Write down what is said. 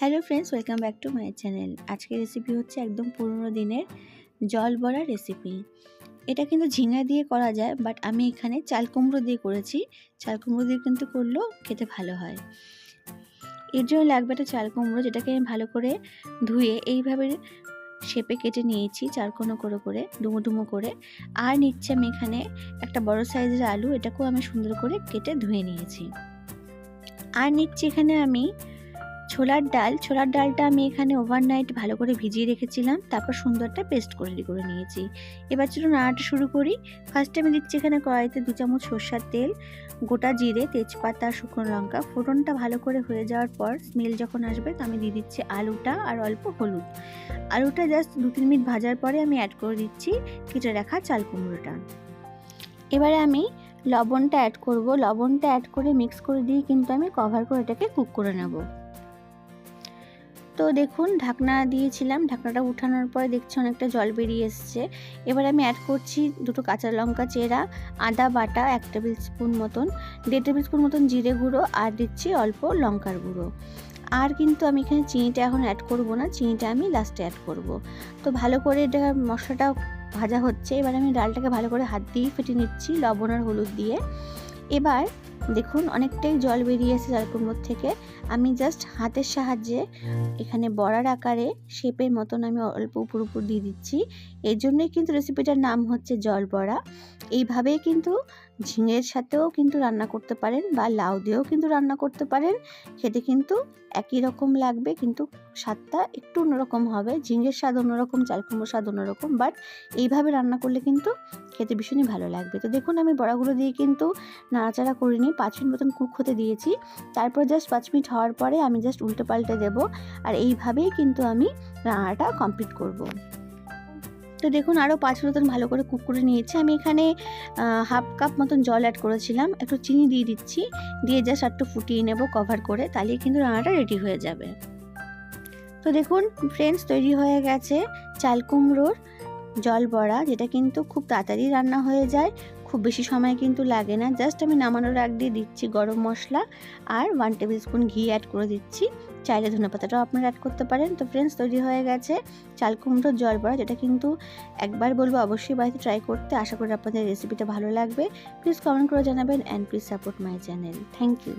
Hello friends welcome back to my channel আজকের recipe হচ্ছে একদম পুরনো দিনের জল বড়া রেসিপি এটা কিন্তু ঝিঙা দিয়ে করা যায় বাট আমি এখানে চাল কুমড়ো দিয়ে করেছি। চাল কুমড়ো দিয়ে কিন্তু করলেও খেতে ভালো হয়। এর জন্য লাগবে একটা চাল কুমড়ো, যেটাকে আমি ভালো করে ধুয়ে এইভাবে শেপে কেটে নিয়েছি চারকোনো করে করে, ডুমো ডুমো করে। আর নিচ্ছে আমি এখানে একটা বড় সাইজের আলু, এটাকেও আমি সুন্দর করে কেটে ধুয়ে নিয়েছি। আর নিচ্ছি এখানে আমি ছোলার ডাল, ছোলার ডালটা আমি এখানে ওভারনাইট ভালো করে ভিজিয়ে রেখেছিলাম, তারপর সুন্দরটা পেস্ট করে করে নিয়েছি। এবার চলুন রান্নাটা শুরু করি। ফার্স্টে আমি দিচ্ছি এখানে কড়াইতে দু চামচ সর্ষার তেল, গোটা জিরে, তেজপাতা, শুকনো লঙ্কা। ফোড়নটা ভালো করে হয়ে যাওয়ার পর স্মেল যখন আসবে তো আমি দিয়ে দিচ্ছি আলুটা আর অল্প হলুদ। আলুটা জাস্ট দু তিন মিনিট ভাজার পরে আমি অ্যাড করে দিচ্ছি কেটে রাখা চাল কুমড়োটা। এবারে আমি লবণটা অ্যাড করব। লবণটা অ্যাড করে মিক্স করে দিয়ে কিন্তু আমি কভার করে এটাকে কুক করে নেব। তো দেখুন, ঢাকনা দিয়েছিলাম। ঢাকনাটা উঠানোর পরে দেখছি অনেকটা জল বেরিয়ে এসছে। এবার আমি অ্যাড করছি দুটো কাঁচা লঙ্কা চেরা, আদা বাটা এক টেবিল স্পুন মতন, দেড় টেবিল স্পুন মতন জিরে গুঁড়ো আর দিচ্ছি অল্প লঙ্কার গুঁড়ো। আর কিন্তু আমি এখানে চিনিটা এখন অ্যাড করব না, চিনিটা আমি লাস্টে অ্যাড করব। তো ভালো করে এটা মশলাটা ভাজা হচ্ছে। এবার আমি ডালটাকে ভালো করে হাত দিয়ে ফেটে নিচ্ছি, লবণ আর হলুদ দিয়ে। এবার দেখুন, অনেকটাই জল বেরিয়েছে কুমোর থেকে। আমি জাস্ট হাতের সাহায্যে এখানে বড়ার আকারে শেপের মতন আমি অল্প উপর উপর দিয়ে দিচ্ছি। এর জন্যই কিন্তু রেসিপিটার নাম হচ্ছে জল বড়া। এইভাবেই কিন্তু ঝিঙের সাথেও কিন্তু রান্না করতে পারেন বা লাউ দিয়েও কিন্তু রান্না করতে পারেন। খেতে কিন্তু একই রকম লাগবে, কিন্তু স্বাদটা একটু অন্যরকম হবে। ঝিঙের স্বাদ অন্যরকম চালকুমড়োর স্বাদ অন্যরকম বাট এইভাবে রান্না করলে কিন্তু খেতে ভীষণই ভালো লাগবে। তো দেখুন, আমি বড়াগুলো দিয়ে কিন্তু নাড়াচাড়া করিনি পাঁচ মিনিট মতন কুক হতে দিয়েছি। তারপর জাস্ট পাঁচ মিনিট হওয়ার পরে আমি জাস্ট উল্টে পাল্টে দেবো, আর এইভাবেই কিন্তু আমি রান্নাটা কমপ্লিট করব। তো দেখুন আরও পাঁচ মতন ভালো করে কুক করে নিয়েছি। আমি এখানে হাফ কাপ মতন জল অ্যাড করেছিলাম। একটু চিনি দিয়ে দিচ্ছি। দিয়ে জাস্ট একটু ফুটিয়ে নেব কভার করে। তাহলে কিন্তু রান্নাটা রেডি হয়ে যাবে। তো দেখুন ফ্রেন্ডস তৈরি হয়ে গেছে। চাল কুমড়োর জল বড়া, যেটা কিন্তু খুব তাড়াতাড়ি রান্না হয়ে যায়। খুব বেশি সময় কিন্তু লাগে না। জাস্ট আমি নামানোর আগ দিয়ে দিচ্ছি গরম মশলা আর ওয়ান টেবিল স্পুন ঘি অ্যাড করে দিচ্ছি। চাইলে ধনে পাতাটাও আপনারা অ্যাড করতে পারেন। তো ফ্রেন্ডস তৈরি হয়ে গেছে চাল কুমড়োর জল বড়া, যেটা কিন্তু একবার বলব অবশ্যই বাড়িতে ট্রাই করতে। আশা করি আপনাদের রেসিপিটা ভালো লাগবে। প্লিজ কমেন্ট করে জানাবেন and please support my channel thank you